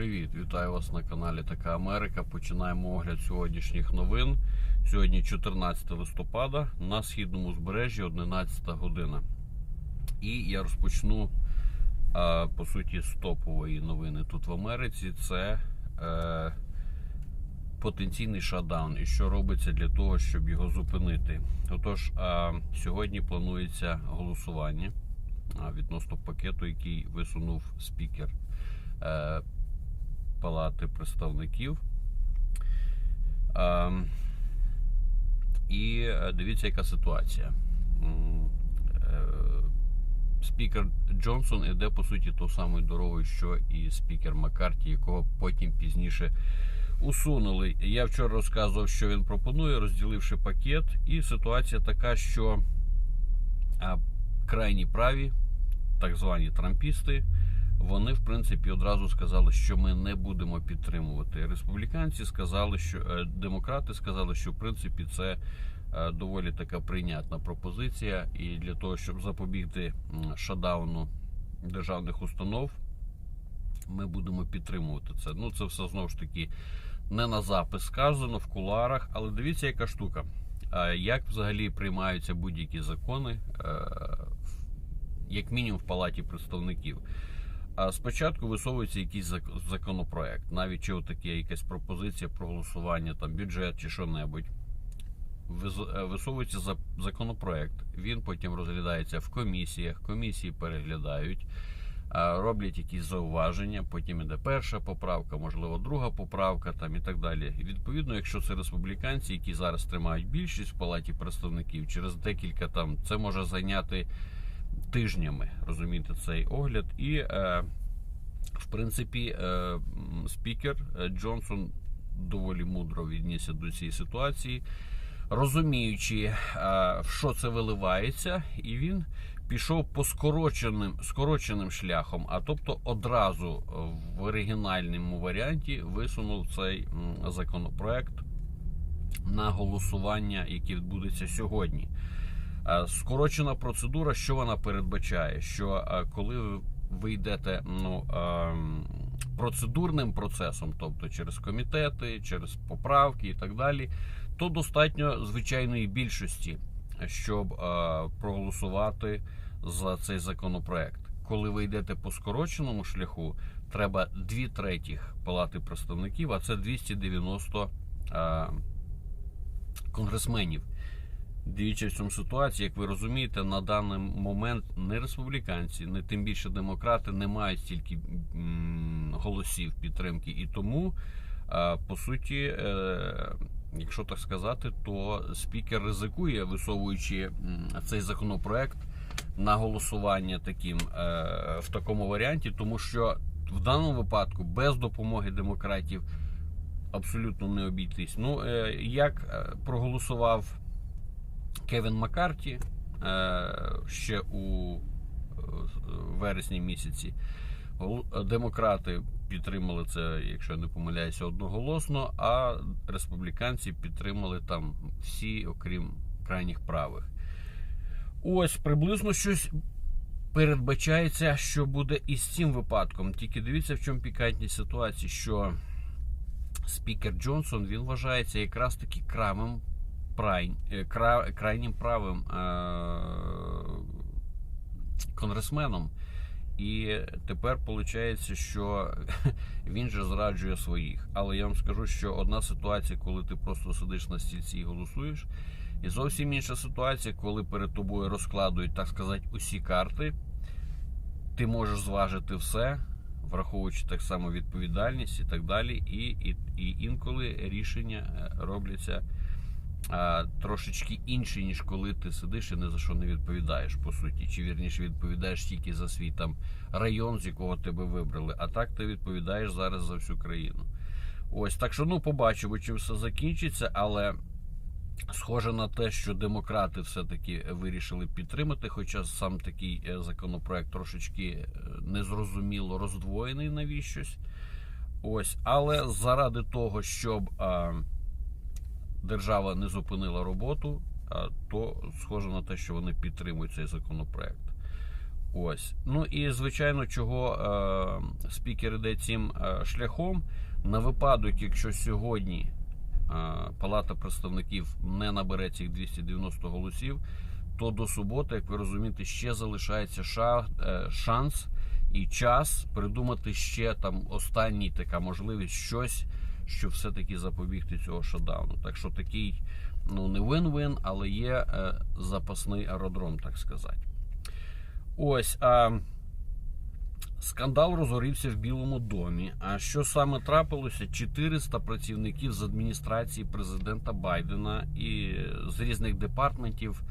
Привіт, вітаю вас на каналі Така Америка. Починаємо огляд сьогоднішніх новин. Сьогодні 14 листопада на східному узбережжі 11 година. І я розпочну по суті з топової новини тут в Америці. Це е, потенційний шатдаун і що робиться для того, щоб його зупинити. Отож, сьогодні планується голосування відносно пакету, який висунув спікер. Палати представників. І е, дивіться, яка ситуація. Е, Спікер Джонсон іде по суті тою самою дорогою, що і спікер Маккарті, якого потім пізніше усунули. Я вчора розказував, що він пропонує, розділивши пакет. І ситуація така, що крайні праві, так звані трампісти, вони в принципі одразу сказали, що ми не будемо підтримувати. Республіканці сказали, що е, демократи сказали, що в принципі це е, доволі така прийнятна пропозиція, і для того, щоб запобігти м, шатдауну державних установ, ми будемо підтримувати це. Ну це все знову ж таки не на запис сказано в куларах, але дивіться, яка штука. Е, Як взагалі приймаються будь-які закони, як мінімум в палаті представників. Спочатку висовується якийсь законопроект, навіть чи отаке якась пропозиція про голосування, там бюджет чи що-небудь. Е, Висовується законопроект, він потім розглядається в комісіях, комісії переглядають, роблять якісь зауваження, потім іде перша поправка, можливо, друга поправка там і так далі. І відповідно, якщо це республіканці, які зараз тримають більшість в палаті представників, через декілька там це може зайняти тижнями, розумієте, цей огляд. І, е, в принципі, е, спікер е, Джонсон доволі мудро віднісся до цієї ситуації, розуміючи, е, в що це виливається, і він пішов по скороченим, скороченим шляхом, а тобто одразу в оригінальному варіанті висунув цей законопроект на голосування, яке відбудеться сьогодні. Е, Скорочена процедура, що вона передбачає? Що е, коли ви- йдете ну, ем, процедурним процесом, тобто через комітети, через поправки і так далі, то достатньо звичайної більшості, щоб е, проголосувати за цей законопроект. Коли ви йдете по скороченому шляху, треба дві третіх палати представників, а це 290 е, конгресменів. Дивіться в цьому ситуації, як ви розумієте, на даний момент не республіканці, не тим більше демократи не мають стільки голосів підтримки. І тому, е, по суті, е, якщо так сказати, то спікер ризикує, висовуючи цей законопроект на голосування таким е, в такому варіанті, тому що в даному випадку без допомоги демократів абсолютно не обійтись. Ну, як проголосував. Кевін Маккарті е, ще у е, вересні місяці. Демократи підтримали це, якщо я не помиляюся, одноголосно, а республіканці підтримали там всі, окрім крайніх правих. Ось приблизно щось передбачається, що буде і з цим випадком. Тільки дивіться, в чому пікантність ситуації, що спікер Джонсон він вважається якраз таки крамим прай, е, кра, крайнім правим е, конгресменом. І тепер виходить, що він же зраджує своїх. Але я вам скажу, що одна ситуація, коли ти просто сидиш на стільці і голосуєш, і зовсім інша ситуація, коли перед тобою розкладують, так сказати, усі карти, ти можеш зважити все, враховуючи так само відповідальність і так далі. І, і, і інколи рішення е, робляться трошечки інші, ніж коли ти сидиш і ні за що не відповідаєш, по суті. Чи вірніше відповідаєш тільки за свій там район, з якого тебе вибрали. А так ти відповідаєш зараз за всю країну. Ось так що ну побачимо, чи все закінчиться, але. Схоже на те, що демократи все-таки вирішили підтримати, хоча сам такий е, законопроект трошечки е, незрозуміло роздвоєний навіщось. Ось, але заради того, щоб а, держава не зупинила роботу, то схоже на те, що вони підтримують цей законопроект. Ось. Ну і звичайно, чого е, спікер іде цим е, шляхом. На випадок, якщо сьогодні е, Палата представників не набере цих 290 голосів, то до суботи, як ви розумієте, ще залишається ша, е, шанс і час придумати ще там останній така можливість щось, щоб все-таки запобігти цього шатдауну. Так що такий, ну не вин-вин, але є е, запасний аеродром, так сказати. Ось. А... Скандал розгорівся в Білому домі. А що саме трапилося? 400 працівників з адміністрації президента Байдена і з різних департментів е,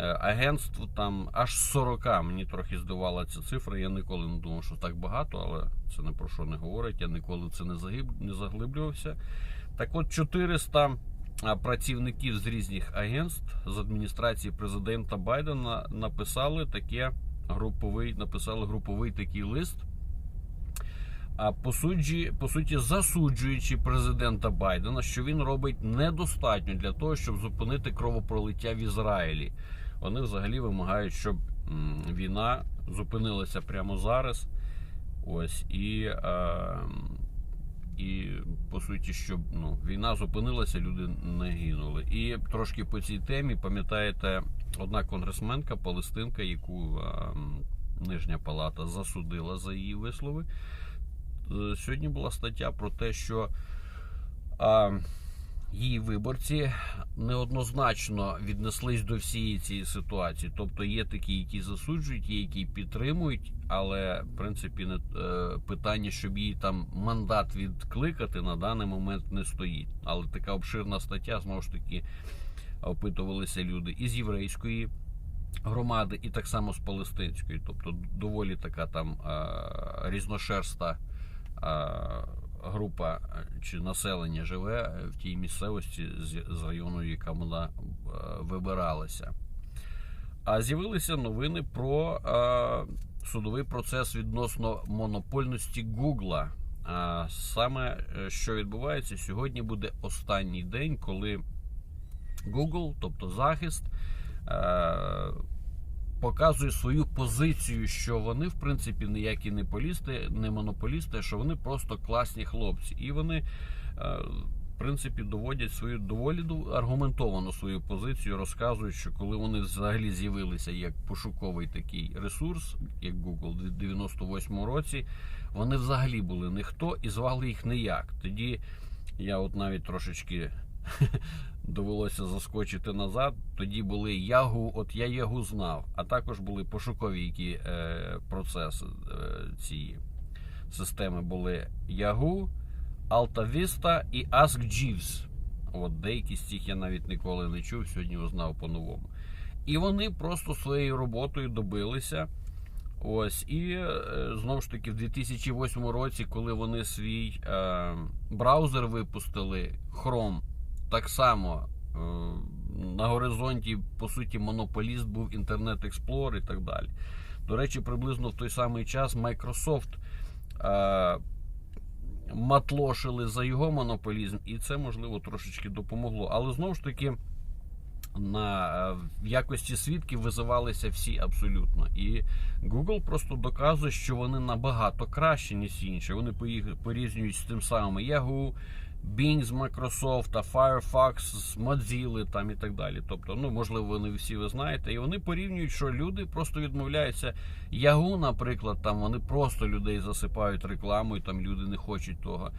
агентств там аж 40. Мені трохи здивувала ця цифра. Я ніколи не думав, що так багато, але це не про що не говорить. Я ніколи це не загиб... не заглиблювався. Так от 400 працівників з різних агентств з адміністрації президента Байдена написали таке груповий, написали груповий такий лист. А по суті, по суті, засуджуючи президента Байдена, що він робить недостатньо для того, щоб зупинити кровопролиття в Ізраїлі. Вони взагалі вимагають, щоб війна зупинилася прямо зараз. Ось і, е, і по суті, щоб ну, війна зупинилася, люди не гинули. І трошки по цій темі, пам'ятаєте, одна конгресменка, палестинка, яку е, Нижня Палата засудила за її вислови. Е, Сьогодні була стаття про те, що е, її виборці неоднозначно віднеслись до всієї цієї ситуації. Тобто є такі, які засуджують, є які підтримують, але в принципі не е, питання, щоб її там мандат відкликати на даний момент не стоїть. Але така обширна стаття знову ж таки опитувалися люди із єврейської громади, і так само з палестинської. Тобто доволі така там е, різношерста е, група е, чи населення живе в тій місцевості з, району, яка вона е, вибиралася. А з'явилися новини про е, судовий процес відносно монопольності Гугла. А саме е, що відбувається сьогодні, буде останній день, коли Google, тобто захист, е, показує свою позицію, що вони, в принципі, ніякі не полісти, не монополісти, що вони просто класні хлопці. І вони, е, в принципі, доводять свою доволі аргументовану свою позицію, розказують, що коли вони взагалі з'явилися як пошуковий такий ресурс, як Google в 98-му році, вони взагалі були ніхто і звали їх ніяк. Тоді я от навіть трошечки довелося заскочити назад. Тоді були Ягу, от я Ягу знав, а також були пошукові які е, процеси е, цієї системи були Ягу, Alta Vista і Ask Jeeves. От деякі з цих я навіть ніколи не чув, сьогодні узнав по-новому. І вони просто своєю роботою добилися. Ось, і е, знову ж таки, в 2008 році, коли вони свій е, браузер випустили Chrome, так само е, на горизонті, по суті, монополіст був Internet Explorer і так далі. До речі, приблизно в той самий час Microsoft е, матлошили за його монополізм, і це, можливо, трошечки допомогло. Але знову ж таки. На е, в якості свідків визивалися всі абсолютно. І Google просто доказує, що вони набагато краще, ніж інші. Вони порівнюють з тим самим Yahoo, Bing з Microsoft, Firefox з Mozilla там і так далі. Тобто, ну можливо, вони всі ви знаєте. І вони порівнюють, що люди просто відмовляються. Yahoo, наприклад, там вони просто людей засипають рекламою, там люди не хочуть того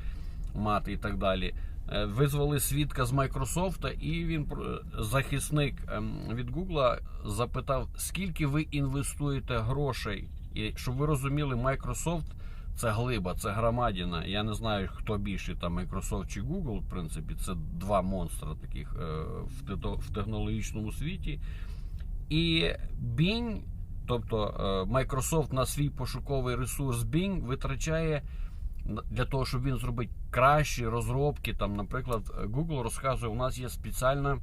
мати і так далі. Е, визвали свідка з Майкрософта, і він захисник ем, від Гугла запитав, скільки ви інвестуєте грошей, і щоб ви розуміли, Microsoft це глиба, це громадіна. Я не знаю, хто більше там Microsoft чи Google, в принципі, це два монстра таких е, в технологічному світі. І Bing, тобто е, Microsoft на свій пошуковий ресурс Bing витрачає для того, щоб він зробити кращі розробки. Там, наприклад, Google розказує, у нас є спеціальна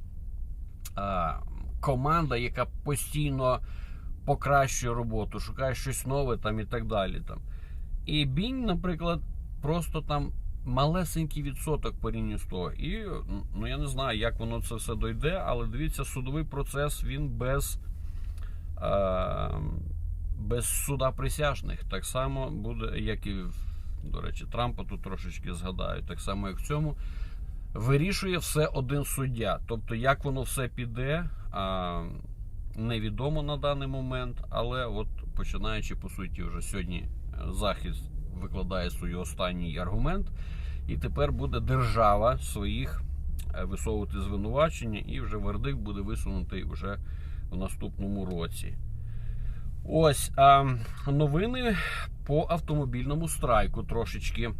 а, команда, яка постійно покращує роботу, шукає щось нове там і так далі. Там. І Bing, наприклад, просто там малесенький відсоток порівняно з того. І ну я не знаю, як воно це все дойде, але дивіться, судовий процес він без. А, без суда присяжних. Так само буде, як і до речі, Трампа тут трошечки згадаю, так само як в цьому. Вирішує все один суддя. Тобто, як воно все піде, а, невідомо на даний момент, але от починаючи по суті, вже сьогодні е, захист викладає свій останній аргумент, і тепер буде держава своїх е, висовувати звинувачення, і вже вердикт буде висунутий вже в наступному році. Ось а, новини по автомобільному страйку трошечки.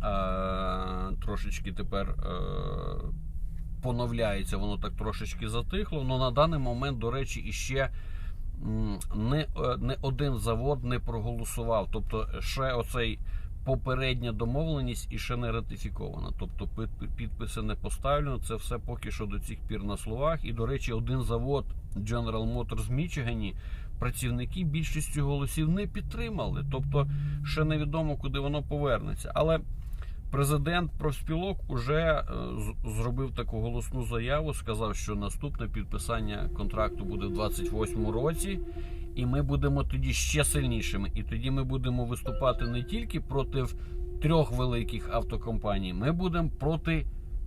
А, трошечки тепер е, поновляється, воно так трошечки затихло. але на даний момент, до речі, іще не, е, не один завод не проголосував. Тобто, ще оцей попередня домовленість і ще не ратифікована. Тобто підписи не поставлено. Це все поки що до цих пір на словах. І, до речі, один завод General Motors в Мічигані працівники більшістю голосів не підтримали. Тобто, ще невідомо, куди воно повернеться. Але президент профспілок уже е, зробив таку голосну заяву. Сказав, що наступне підписання контракту буде в 28-му році. І ми будемо тоді ще сильнішими. І тоді ми будемо виступати не тільки проти трьох великих автокомпаній, ми будемо проти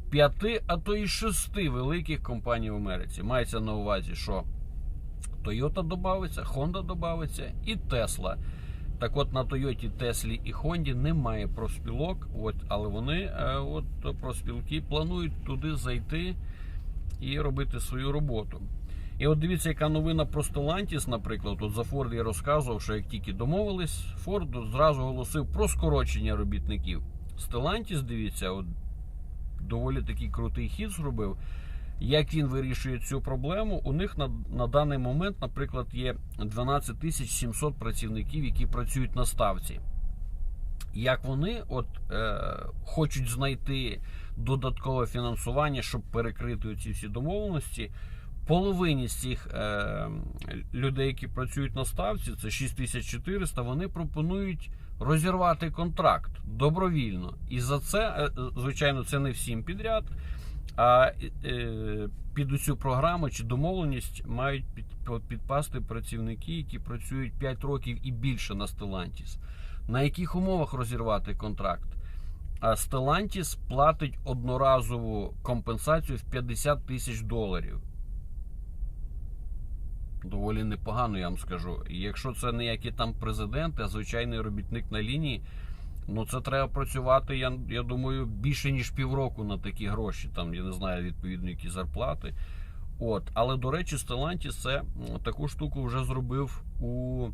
п'яти, а то і шести великих компаній в Америці. Мається на увазі, що Toyota додається, Honda додається і Tesla. Так от на Toyota, Теслі і Honda немає профспілок, от, але вони е, от, профспілки планують туди зайти і робити свою роботу. І от дивіться, яка новина про Stellantis, наприклад. От за Ford я розказував, що як тільки домовились, Ford зразу оголосив про скорочення робітників. Stellantis, дивіться, от доволі такий крутий хід зробив. Як він вирішує цю проблему? У них на, на даний момент, наприклад, є 12 тисяч 700 працівників, які працюють на ставці. Як вони от, е, хочуть знайти додаткове фінансування, щоб перекрити ці всі домовленості, половині з цих е, людей, які працюють на ставці, це 6400, вони пропонують розірвати контракт добровільно. І за це, е, звичайно, це не всім підряд. А е, під цю програму чи домовленість мають під, підпасти працівники, які працюють 5 років і більше на Stellantis. На яких умовах розірвати контракт? А Stellantis платить одноразову компенсацію в 50 тисяч доларів. Доволі непогано, я вам скажу. І якщо це не які там президенти, а звичайний робітник на лінії, ну це треба працювати, я, я думаю, більше ніж півроку на такі гроші. Там, я не знаю, відповідно, які зарплати. От. Але, до речі, Stellantis це таку штуку вже зробив у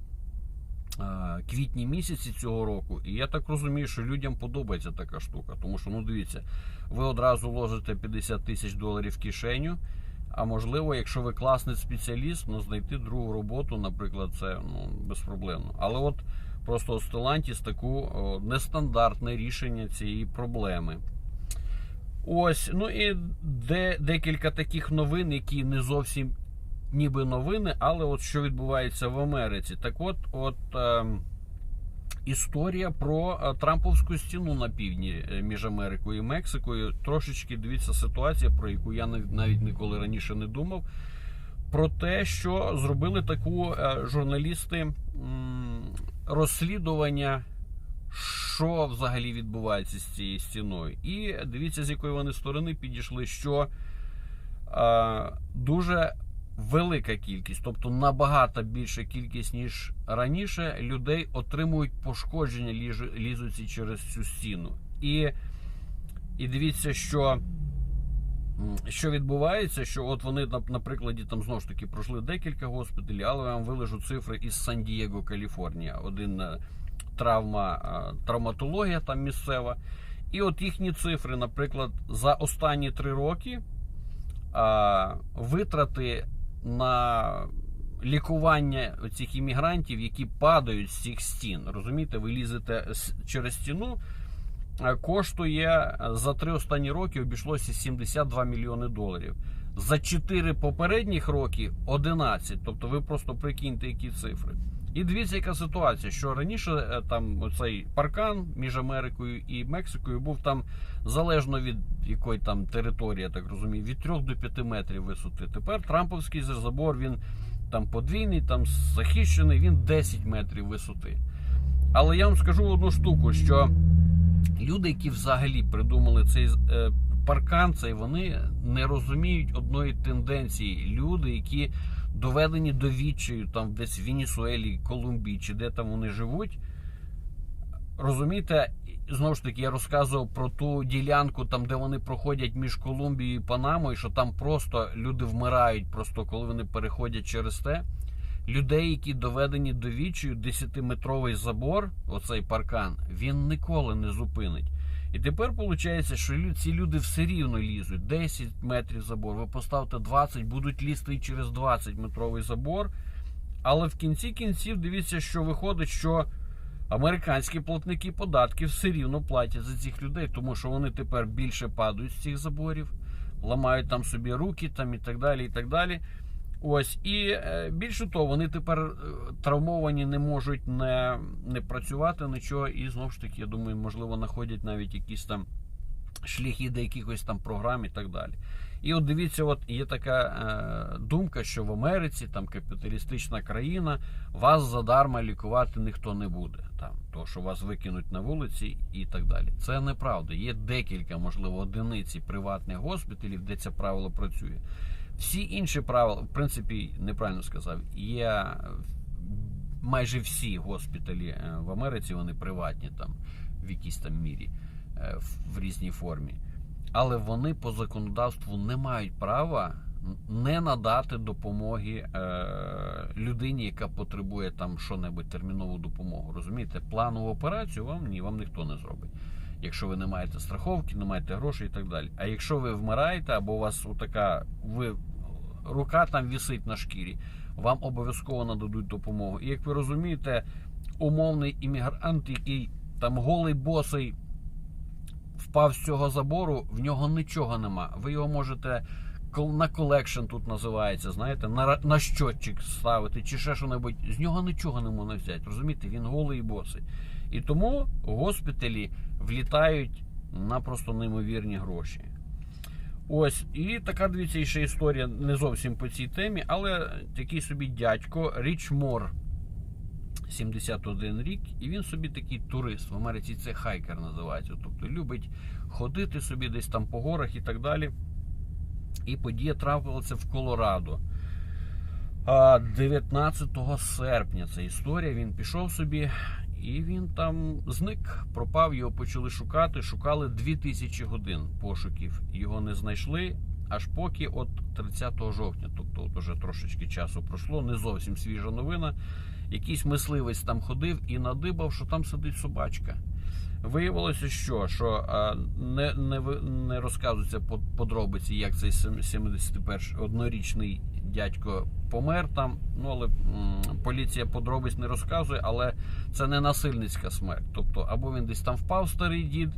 е, квітні місяці цього року. І я так розумію, що людям подобається така штука. Тому що, ну дивіться, ви одразу ложите 50 тисяч доларів в кишеню. А можливо, якщо ви класний спеціаліст, ну знайти другу роботу, наприклад, це ну, безпроблемно. Але от просто Stellantis таку нестандартне рішення цієї проблеми. Ось, ну і де, декілька таких новин, які не зовсім ніби новини, але от що відбувається в Америці. Так от, от е, історія про е, Трамповську стіну на півдні е, між Америкою і Мексикою. Трошечки дивіться ситуація, про яку я навіть ніколи раніше не думав. Про те, що зробили таку е, журналісти розслідування, що взагалі відбувається з цією стіною. І дивіться, з якої вони сторони підійшли, що е, дуже велика кількість, тобто набагато більша кількість, ніж раніше, людей отримують пошкодження, лізучи через цю стіну. І, і дивіться, що. Що відбувається, що от вони на, на прикладі там знову ж таки пройшли декілька госпіталів, але я вам вилежу цифри із Сан-Дієго, Каліфорнія. Один е, травма, е, травматологія там місцева. І от їхні цифри, наприклад, за останні три роки а, витрати на лікування цих іммігрантів, які падають з цих стін. Розумієте, ви лізете через стіну. Коштує е, за три останні роки обійшлося 72 мільйони доларів. За 4 попередніх роки 11. Тобто ви просто прикиньте, які цифри. І дивіться, яка ситуація, що раніше е, там оцей паркан між Америкою і Мексикою був там залежно від якої там території, я так розумію, від 3 до 5 метрів висоти. Тепер Трамповський забор він там подвійний, там захищений, він 10 метрів висоти. Але я вам скажу одну штуку, що люди, які взагалі придумали цей е, паркан, цей вони не розуміють одної тенденції. Люди, які доведені до відчаю, там десь в Венесуелі, Колумбії чи де там вони живуть. Розумієте, знову ж таки, я розказував про ту ділянку, там де вони проходять між Колумбією і Панамою, що там просто люди вмирають, просто коли вони переходять через те. Людей, які доведені до відчаю, 10-метровий забор, оцей паркан, він ніколи не зупинить. І тепер виходить, що ці люди все рівно лізуть. 10 метрів забор, ви поставте 20, будуть лізти через 20 метровий забор. Але в кінці кінців дивіться, що виходить, що американські платники податків все рівно платять за цих людей, тому що вони тепер більше падають з цих заборів, ламають там собі руки там і так далі. і так далі. Ось і е, більше того, вони тепер е, травмовані, не можуть не, не працювати нічого. І знову ж таки, я думаю, можливо, знаходять навіть якісь там шляхи до якихось там програм і так далі. І от дивіться, от є така е, думка, що в Америці там капіталістична країна, вас задарма лікувати ніхто не буде. Там то, що вас викинуть на вулиці і так далі. Це неправда. Є декілька, можливо, одиниці приватних госпіталів, де це правило працює. Всі інші правила, в принципі, неправильно сказав, є е, майже всі госпіталі е, в Америці, вони приватні там в якійсь там мірі, е, в- різній формі. Але вони по законодавству не мають права не надати допомоги людині, яка потребує там що-небудь термінову допомогу. Розумієте, планову операцію вам ні, вам ніхто не зробить. Якщо ви не маєте страховки, не маєте грошей і так далі. А якщо ви вмираєте, або у вас така ви рука там вісить на шкірі, вам обов'язково нададуть допомогу. І як ви розумієте, умовний іммігрант, який там голий босий впав з цього забору, в нього нічого нема. Ви його можете на колекшн тут називається, знаєте, на, на щотчик ставити чи ще що-небудь. З нього нічого не можна взяти. Розумієте, він голий і босий. І тому госпіталі влітають на просто неймовірні гроші. Ось, і така дивіться ще історія не зовсім по цій темі, але такий собі дядько Річ Мор, 71 рік, і він собі такий турист. В Америці це хайкер називається. Тобто любить ходити собі десь там по горах і так далі. І подія трапилася в Колорадо. А, 19 серпня ця історія. Він пішов собі і він там зник, пропав, його почали шукати. Шукали 2000 годин пошуків. Його не знайшли. Аж поки от 30 жовтня, тобто от уже трошечки часу пройшло, не зовсім свіжа новина. Якийсь мисливець там ходив і надибав, що там сидить собачка. Виявилося, що, що не, не, не розказуються по- подробиці, як цей 71-річний дядько помер там. Ну, але поліція подробиць не розказує, але це не насильницька смерть. Тобто, або він десь там впав старий дід,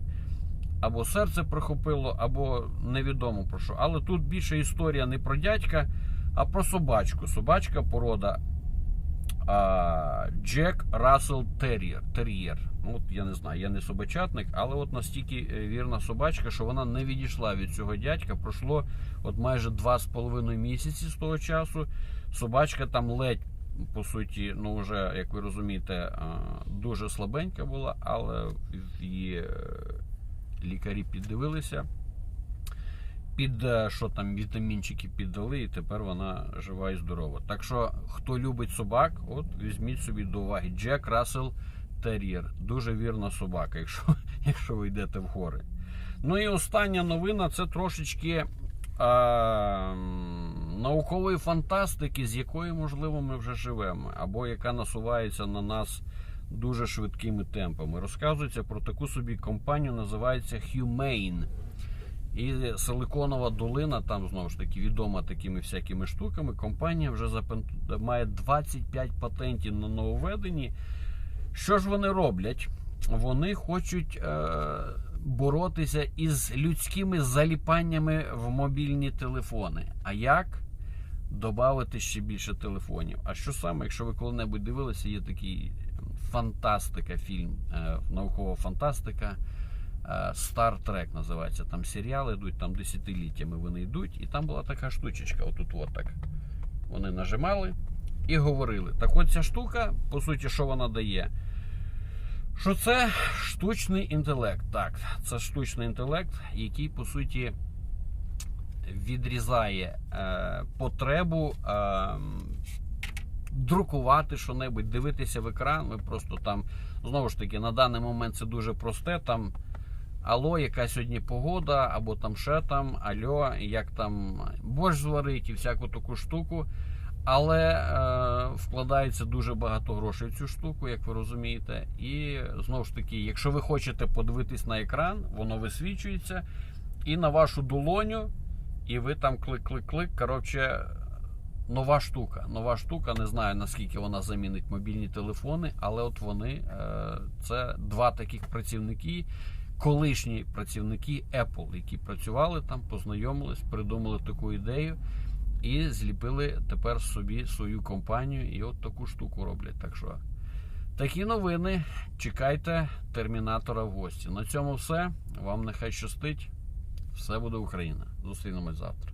або серце прихопило, або невідомо про що. Але тут більше історія не про дядька, а про собачку. Собачка порода а, Джек Рассел Тер'єр. Тер'єр. Ну, от я не знаю, я не собачатник, але от настільки е, вірна собачка, що вона не відійшла від цього дядька. Пройшло от майже два з половиною місяці з того часу. Собачка там ледь, по суті, ну вже, як ви розумієте, дуже слабенька була, але її е, лікарі піддивилися. Під е, що там вітамінчики піддали, і тепер вона жива і здорова. Так що, хто любить собак, от візьміть собі до уваги. Джек Рассел Тер'єр. Дуже вірна собака, якщо, якщо ви йдете в гори. Ну і остання новина це трошечки а, наукової фантастики, з якої, можливо, ми вже живемо, або яка насувається на нас дуже швидкими темпами. Розказується про таку собі компанію, називається Humane. І Силиконова долина, там знову ж таки відома такими всякими штуками. Компанія вже запен- має 25 патентів на нововведенні. Що ж вони роблять? Вони хочуть е, боротися із людськими заліпаннями в мобільні телефони. А як? Добавити ще більше телефонів. А що саме, якщо ви коли-небудь дивилися, є такий фантастика, фільм, е, наукова фантастика. Е, Star Trek називається. Там серіали йдуть, там десятиліттями вони йдуть, і там була така штучечка, отут от так. Вони нажимали, і говорили. Так от ця штука, по суті, що вона дає? Що це штучний інтелект. Так, це штучний інтелект, який, по суті, відрізає е, потребу е, друкувати що-небудь, дивитися в екран. Ви просто там, знову ж таки, на даний момент це дуже просте. Там алло, яка сьогодні погода, або там ще там, альо, як там борщ зварить і всяку таку штуку. Але е, вкладається дуже багато грошей в цю штуку, як ви розумієте. І знову ж таки, якщо ви хочете подивитись на екран, воно висвічується і на вашу долоню, і ви там клик-клик-клик. Коротше, нова штука. Нова штука, не знаю наскільки вона замінить мобільні телефони, але от вони е, це два таких працівники, колишні працівники Apple, які працювали там, познайомились, придумали таку ідею і зліпили тепер собі свою компанію і от таку штуку роблять. Так що такі новини. Чекайте термінатора в гості. На цьому все. Вам нехай щастить. Все буде Україна. Зустрінемось завтра.